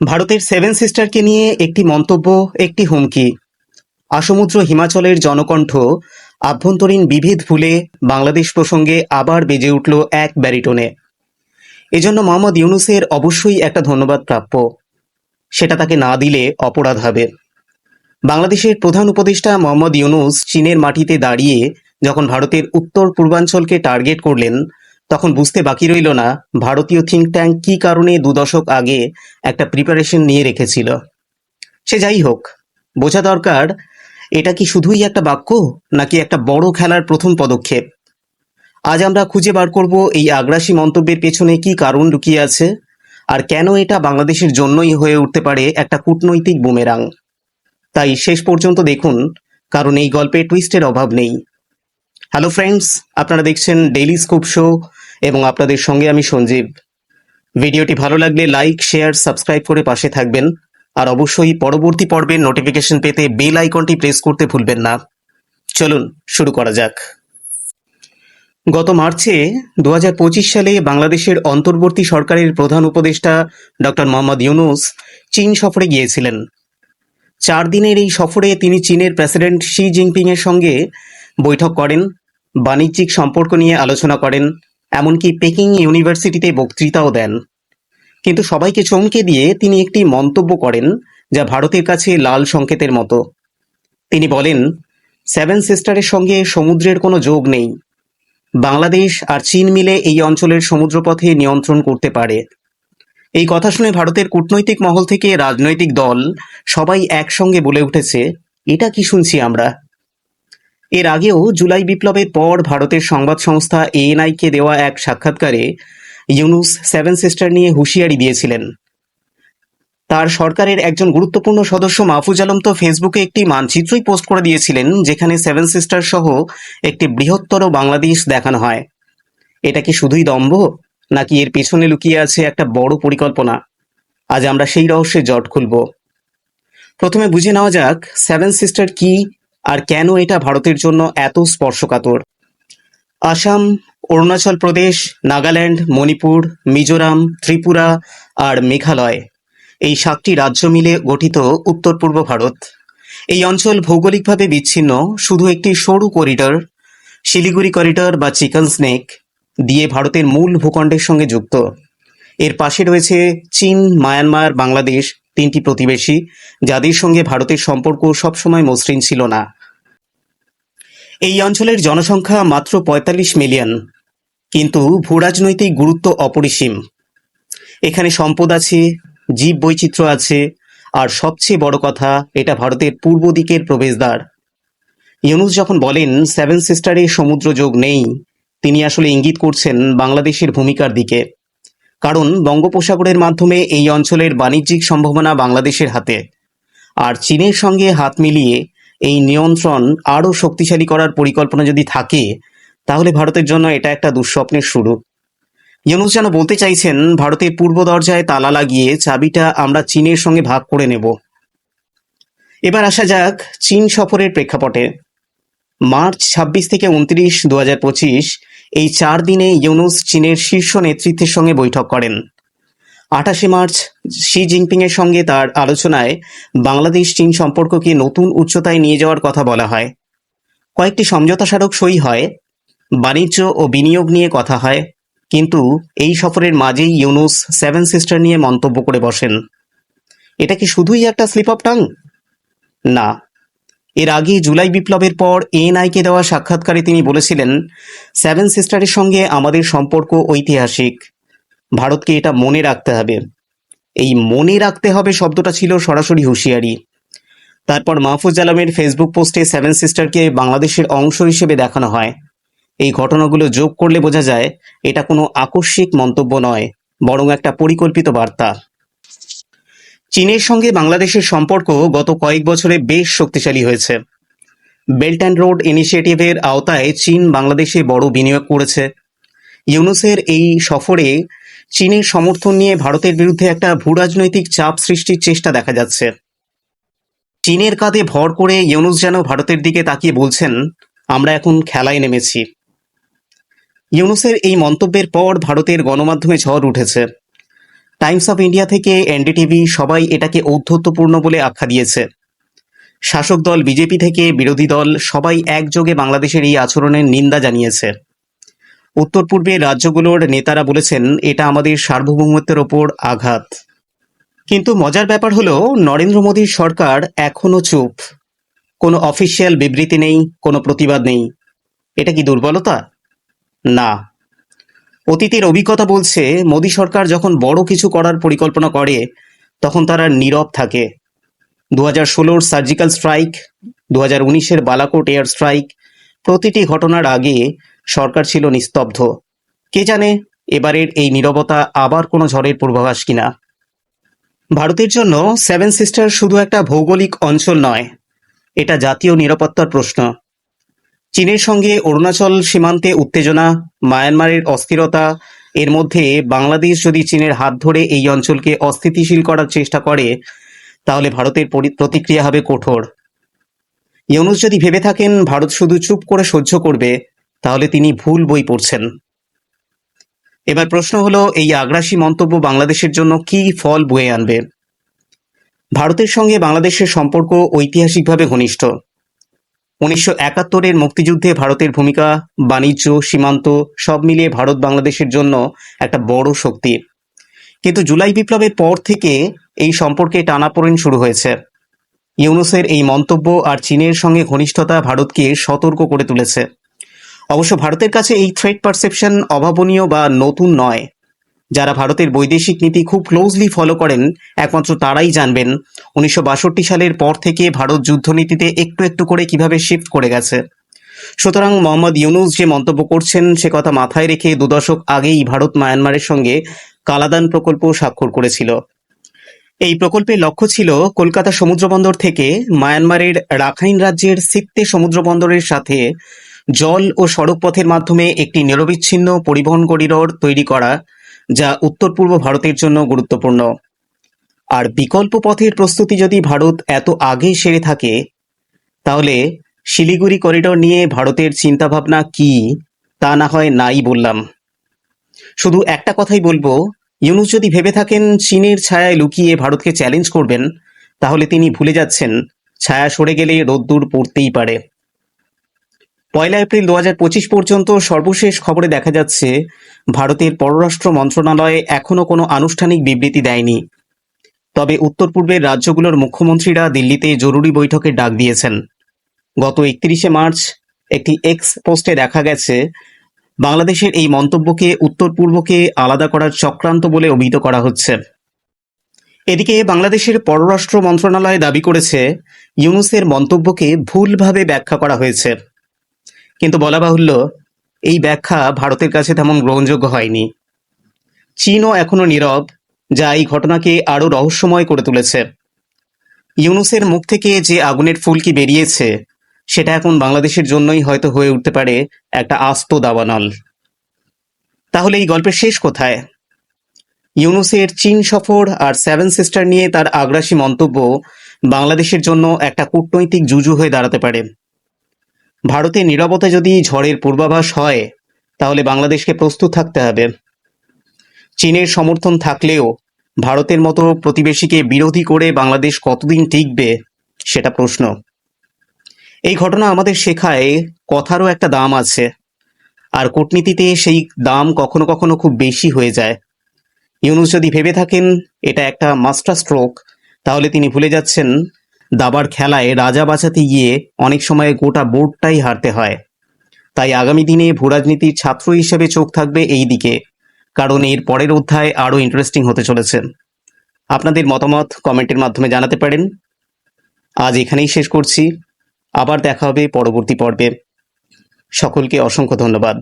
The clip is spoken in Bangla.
ভারতের সেভেন সিস্টারকে নিয়ে একটি মন্তব্য, একটি হুমকি। আসমুদ্র হিমাচলের জনকণ্ঠ, আভ্যন্তরীণ বিভেদ ভুলে বাংলাদেশ প্রসঙ্গে আবার বেজে উঠল এক ব্যারিটোনে। এজন্য মোহাম্মদ ইউনুসের অবশ্যই একটা ধন্যবাদ প্রাপ্য। সেটা তাকে না দিলে অপরাধ হবে। বাংলাদেশের প্রধান উপদেষ্টা মোহাম্মদ ইউনুস চীনের মাটিতে দাঁড়িয়ে যখন ভারতের উত্তর পূর্বাঞ্চলকে টার্গেট করলেন তখন বুঝতে বাকি রইল না ভারতীয় থিঙ্ক ট্যাঙ্ক কী কারণে দু দশক আগে একটা প্রিপারেশন নিয়ে রেখেছিল। সে যাই হোক, বোঝা দরকার, এটা কি শুধুই একটা বাক্য, নাকি একটা বড় খেলার প্রথম পদক্ষেপ? আজ আমরা খুঁজে বার করব এই আগ্রাসী মন্তব্যের পেছনে কি কারণ লুকিয়ে আছে, আর কেন এটা বাংলাদেশের জন্যই হয়ে উঠতে পারে একটা কূটনৈতিক বুমেরাং। তাই শেষ পর্যন্ত দেখুন, কারণ এই গল্পে টুইস্টের অভাব নেই। হ্যালো ফ্রেন্ডস আপনারা দেখছেন ডেইলি স্কুপ শো এবং আপনাদের সঙ্গে আমি সঞ্জীব। ভিডিওটি ভালো লাগলে লাইক শেয়ার সাবস্ক্রাইব করে পাশে থাকবেন। আর অবশ্যই পরবর্তী পর্বের নোটিফিকেশন পেতে বেল আইকনটি প্রেস করতে ভুলবেন না। চলুন, শুরু করা যাক। গত মার্চে দু হাজার পঁচিশ সালে বাংলাদেশের অন্তর্বর্তী সরকারের প্রধান উপদেষ্টা ডক্টর মোহাম্মদ ইউনুস চীন সফরে গিয়েছিলেন। চার দিনের এই সফরে তিনি চীনের প্রেসিডেন্ট শি জিনপিং এর সঙ্গে বৈঠক করেন, বাণিজ্যিক সম্পর্ক নিয়ে আলোচনা করেন এমনকি পেকিং ইউনিভার্সিটিতে বক্তৃতাও দেন। কিন্তু সবাইকে চমকে দিয়ে তিনি একটি মন্তব্য করেন, যা ভারতের কাছে লাল সংকেতের মতো। তিনি বলেন সেভেন সিস্টারের সঙ্গে সমুদ্রের কোনো যোগ নেই। বাংলাদেশ আর চীন মিলে এই অঞ্চলের সমুদ্রপথে নিয়ন্ত্রণ করতে পারে। এই কথা শুনে ভারতের কূটনৈতিক মহল থেকে রাজনৈতিক দল সবাই একসঙ্গে বলে উঠেছে, এটা কি শুনছি আমরা? এর আগেও জুলাই বিপ্লবের পর ভারতের সংবাদ সংস্থা এএনআইকে দেওয়া এক সাক্ষাৎকারে ইউনুস সেভেন সিস্টার নিয়ে হুঁশিয়ারি দিয়েছিলেন। তার সরকারের একজন গুরুত্বপূর্ণ সদস্য মাহফুজ আলম তো ফেসবুকে একটি মানচিত্রই পোস্ট করে দিয়েছিলেন, যেখানে সেভেন সিস্টার সহ একটি বৃহত্তর বাংলাদেশ দেখানো হয়। এটা কি শুধুই দম্ভ, নাকি এর পেছনে লুকিয়ে আছে একটা বড় পরিকল্পনা? আজ আমরা সেই রহস্যে জট খুলব। প্রথমে বুঝে নেওয়া যাক, সেভেন সিস্টার কি আর কেন এটা ভারতের জন্য এত স্পর্শকাতর? আসাম, অরুণাচল প্রদেশ, নাগাল্যান্ড, মণিপুর, মিজোরাম, ত্রিপুরা আর মেঘালয় এই সাতটি রাজ্য মিলে গঠিত উত্তর পূর্ব ভারত। এই অঞ্চল ভৌগোলিকভাবে বিচ্ছিন্ন, শুধু একটি সরু করিডর শিলিগুড়ি করিডর বা চিকেন স্নেক দিয়ে ভারতের মূল ভূখণ্ডের সঙ্গে যুক্ত। এর পাশে রয়েছে চীন, মায়ানমার, বাংলাদেশ তিনটি প্রতিবেশী যাদের সঙ্গে ভারতের সম্পর্ক সবসময় মসৃণ ছিল না। এই অঞ্চলের জনসংখ্যা মাত্র পঁয়তাল্লিশ মিলিয়ন, কিন্তু ভূরাজনৈতিক গুরুত্ব অপরিসীম। এখানে সম্পদ আছে, জীব বৈচিত্র্য আছে, আর সবচেয়ে বড় কথা, এটা ভারতের পূর্ব দিকের প্রবেশদ্বার। ইউনুস যখন বলেন, সেভেন সিস্টারে সমুদ্র যোগ নেই, তিনি আসলে ইঙ্গিত করছেন বাংলাদেশের ভূমিকার দিকে। কারণ বঙ্গোপসাগরের মাধ্যমে এই অঞ্চলের বাণিজ্যিক সম্ভাবনা বাংলাদেশের হাতে। আর চীনের সঙ্গে হাত মিলিয়ে এই নিয়ন্ত্রণ আরও শক্তিশালী করার পরিকল্পনা যদি থাকে, তাহলে ভারতের জন্য এটা একটা দুঃস্বপ্নের শুরু। ইউনুস যেন বলতে চাইছেন, ভারতের পূর্ব দরজায় তালা লাগিয়ে চাবিটা আমরা চীনের সঙ্গে ভাগ করে নেব। এবার আসা যাক চীন সফরের প্রেক্ষাপটে। মার্চ ছাব্বিশ থেকে উনত্রিশ দু হাজার পঁচিশ এই চার দিনে ইউনুস চীনের শীর্ষ নেতৃত্বের সঙ্গে বৈঠক করেন। আঠাশে মার্চ, শি জিনপিংয়ের সঙ্গে তার আলোচনায় বাংলাদেশ চীন সম্পর্ককে নতুন উচ্চতায় নিয়ে যাওয়ার কথা বলা হয়। কয়েকটি সমঝোতা স্মারক সই হয়, বাণিজ্য ও বিনিয়োগ নিয়ে কথা হয়, কিন্তু এই সফরের মাঝেই ইউনুস সেভেন সিস্টার নিয়ে মন্তব্য করে বসেন। এটা কি শুধুই একটা স্লিপ অফ টাং? না এর আগে জুলাই বিপ্লবের পর এএনআইকে দেওয়া সাক্ষাৎকারে তিনি বলেছিলেন, সেভেন সিস্টারের সঙ্গে আমাদের সম্পর্ক ঐতিহাসিক। ভারতকে এটা মনে রাখতে হবে। এই মনে রাখতে হবে শব্দটা ছিল সরাসরি হুঁশিয়ারি। তারপর মাহফুজ আলমের ফেসবুক পোস্টে সেভেন সিস্টারকে বাংলাদেশের অংশ হিসেবে দেখানো হয়। এই ঘটনাগুলো যোগ করলে বোঝা যায়, এটা কোনো আকস্মিক মন্তব্য নয়, বরং একটা পরিকল্পিত বার্তা। চীনের সঙ্গে বাংলাদেশের সম্পর্ক গত কয়েক বছরে বেশ শক্তিশালী হয়েছে। বেল্ট অ্যান্ড রোড ইনিশিয়েটিভের আওতায় চীন বাংলাদেশে বড় বিনিয়োগ করেছে। ইউনুসের এই সফরে চীনের সমর্থন নিয়ে ভারতের বিরুদ্ধে একটা ভূরাজনৈতিক চাপ সৃষ্টির চেষ্টা দেখা যাচ্ছে। চীনের কাঁধে ভর করে ইউনুস যেন ভারতের দিকে তাকিয়ে বলছেন, আমরা এখন খেলায় নেমেছি। ইউনুসের এই মন্তব্যের পর ভারতের গণমাধ্যমে ঝড় উঠেছে। টাইমস অফ ইন্ডিয়া থেকে এনডিটিভি সবাই এটাকে ঔদ্ধত্যপূর্ণ বলে আখ্যা দিয়েছে। শাসক দল বিজেপি থেকে বিরোধী দল সবাই একযোগে বাংলাদেশের এই আচরণের নিন্দা জানিয়েছে। উত্তর পূর্বের রাজ্যগুলোর নেতারা বলেছেন, এটা আমাদের সার্বভৌমত্বের ওপর আঘাত। কিন্তু মজার ব্যাপার হলো, নরেন্দ্র মোদীর সরকার এখনও চুপ। কোনো অফিসিয়াল বিবৃতি নেই, কোনো প্রতিবাদ নেই। এটা কি দুর্বলতা? না। অতীতের অভিজ্ঞতা বলছে, মোদী সরকার যখন বড় কিছু করার পরিকল্পনা করে, তখন তারা নীরব থাকে। দু হাজার ষোলোর সার্জিক্যাল স্ট্রাইক দু হাজার উনিশের বালাকোট এয়ার স্ট্রাইক, প্রতিটি ঘটনার আগে সরকার ছিল নিস্তব্ধ। কে জানে এবারের এই নীরবতা আবার কোনো ঝড়ের পূর্বাভাস কিনা? ভারতের জন্য সেভেন সিস্টার শুধু একটা ভৌগোলিক অঞ্চল নয়, এটা জাতীয় নিরাপত্তার প্রশ্ন। চীনের সঙ্গে অরুণাচল সীমান্তে উত্তেজনা, মায়ানমারের অস্থিরতা, এর মধ্যে বাংলাদেশ যদি চীনের হাত ধরে এই অঞ্চলকে অস্থিতিশীল করার চেষ্টা করে, তাহলে ভারতের প্রতিক্রিয়া হবে কঠোর। ইউনুস যদি ভেবে থাকেন ভারত শুধু চুপ করে সহ্য করবে, তাহলে তিনি ভুল বই পড়ছেন। এবার প্রশ্ন হলো, এই আগ্রাসী মন্তব্য বাংলাদেশের জন্য কি ফল বয়ে আনবে? ভারতের সঙ্গে বাংলাদেশের সম্পর্ক ঐতিহাসিকভাবে ঘনিষ্ঠ। উনিশশো একাত্তরের মুক্তিযুদ্ধে ভারতের ভূমিকা, বাণিজ্য, সীমান্ত সব মিলিয়ে ভারত বাংলাদেশের জন্য একটা বড় শক্তি। কিন্তু জুলাই বিপ্লবের পর থেকে এই সম্পর্কে টানাপোড়েন শুরু হয়েছে। ইউনুসের এই মন্তব্য আর চীনের সঙ্গে ঘনিষ্ঠতা ভারতকে সতর্ক করে তুলেছে। অবশ্য ভারতের কাছে এই থ্রেট পারসেপশন অভাবনীয় বা নতুন নয়। যারা ভারতের বৈদেশিক নীতি খুব ক্লোজলি ফলো করেন, একমাত্র তারাই জানবেন উনিশশো বাষট্টি সালের পর থেকে ভারত যুদ্ধনীতিতে একটু একটু করে কীভাবে শিফট করে গেছে। সুতরাং মোহাম্মদ ইউনুস যে মন্তব্য করছেন, সে কথা মাথায় রেখে দু দশক আগেই ভারত মায়ানমারের সঙ্গে কালাদান প্রকল্প স্বাক্ষর করেছিল। এই প্রকল্পের লক্ষ্য ছিল কলকাতা সমুদ্রবন্দর থেকে মায়ানমারের রাখাইন রাজ্যের সিত্তে সমুদ্রবন্দরের সাথে জল ও সড়ক পথের মাধ্যমে একটি নিরবিচ্ছিন্ন পরিবহন করিডোর তৈরি করা যা উত্তর পূর্ব ভারতের জন্য গুরুত্বপূর্ণ। আর বিকল্প পথের প্রস্তুতি যদি ভারত এত আগে সেরে থাকে, তাহলে শিলিগুড়ি করিডোর নিয়ে ভারতের চিন্তাভাবনা কি, তা না হয় নাই বললাম। শুধু একটা কথাই বলব, ইউনুস যদি ভেবে থাকেন চীনের ছায়ায় লুকিয়ে ভারতকে চ্যালেঞ্জ করবেন, তাহলে তিনি ভুলে যাচ্ছেন, ছায়া সরে গেলে রোদ্দুর পড়তেই পারে। পয়লা এপ্রিল দু পর্যন্ত সর্বশেষ খবরে দেখা যাচ্ছে, ভারতের পররাষ্ট্র মন্ত্রণালয় এখনও কোনো আনুষ্ঠানিক বিবৃতি দেয়নি। তবে উত্তর পূর্বের রাজ্যগুলোর মুখ্যমন্ত্রীরা দিল্লিতে জরুরি বৈঠকের ডাক দিয়েছেন। গত একত্রিশে মার্চ একটি এক্স পোস্টে দেখা গেছে, বাংলাদেশের এই মন্তব্যকে উত্তর পূর্বকে আলাদা করার চক্রান্ত বলে অভিহিত করা হচ্ছে। এদিকে বাংলাদেশের পররাষ্ট্র মন্ত্রণালয় দাবি করেছে, ইউনুসের মন্তব্যকে ভুলভাবে ব্যাখ্যা করা হয়েছে। কিন্তু বলা বাহুল্য, এই ব্যাখ্যা ভারতের কাছে তেমন গ্রহণযোগ্য হয়নি। চীনও এখনও নীরব, যা এই ঘটনাকে আরও রহস্যময় করে তুলেছে। ইউনুসের মুখ থেকে যে আগুনের ফুলকি বেরিয়েছে, সেটা এখন বাংলাদেশের জন্যই হয়তো হয়ে উঠতে পারে একটা আস্ত দাবানল। তাহলে এই গল্পের শেষ কোথায়? ইউনুসের চীন সফর আর সেভেন সিস্টার নিয়ে তার আগ্রাসী মন্তব্য বাংলাদেশের জন্য একটা কূটনৈতিক জুজু হয়ে দাঁড়াতে পারে। ভারতের নীরবতা যদি ঝড়ের পূর্বাভাস হয়, তাহলে বাংলাদেশকে প্রস্তুত থাকতে হবে। চীনের সমর্থন থাকলেও ভারতের মতো প্রতিবেশীকে বিরোধী করে বাংলাদেশ কতদিন টিকবে, সেটা প্রশ্ন। এই ঘটনা আমাদের শেখায় কথারও একটা দাম আছে, আর কূটনীতিতে সেই দাম কখনো কখনো খুব বেশি হয়ে যায়। ইউনুস যদি ভেবে থাকেন এটা একটা মাস্টার স্ট্রোক তাহলে তিনি ভুলে যাচ্ছেন দাবার খেলায় রাজা বাঁচাতে গিয়ে অনেক সময় গোটা বোর্ডটাই হারতে হয়। তাই আগামী দিনে ভূরাজনীতির ছাত্র হিসেবে চোখ থাকবে এই দিকে, কারণ এর পরের অধ্যায় আরও ইন্টারেস্টিং হতে চলেছে। আপনাদের মতামত কমেন্টের মাধ্যমে জানাতে পারেন। আজ এখানেই শেষ করছি। আবার দেখা হবে পরবর্তী পর্বে। সকলকে অসংখ্য ধন্যবাদ।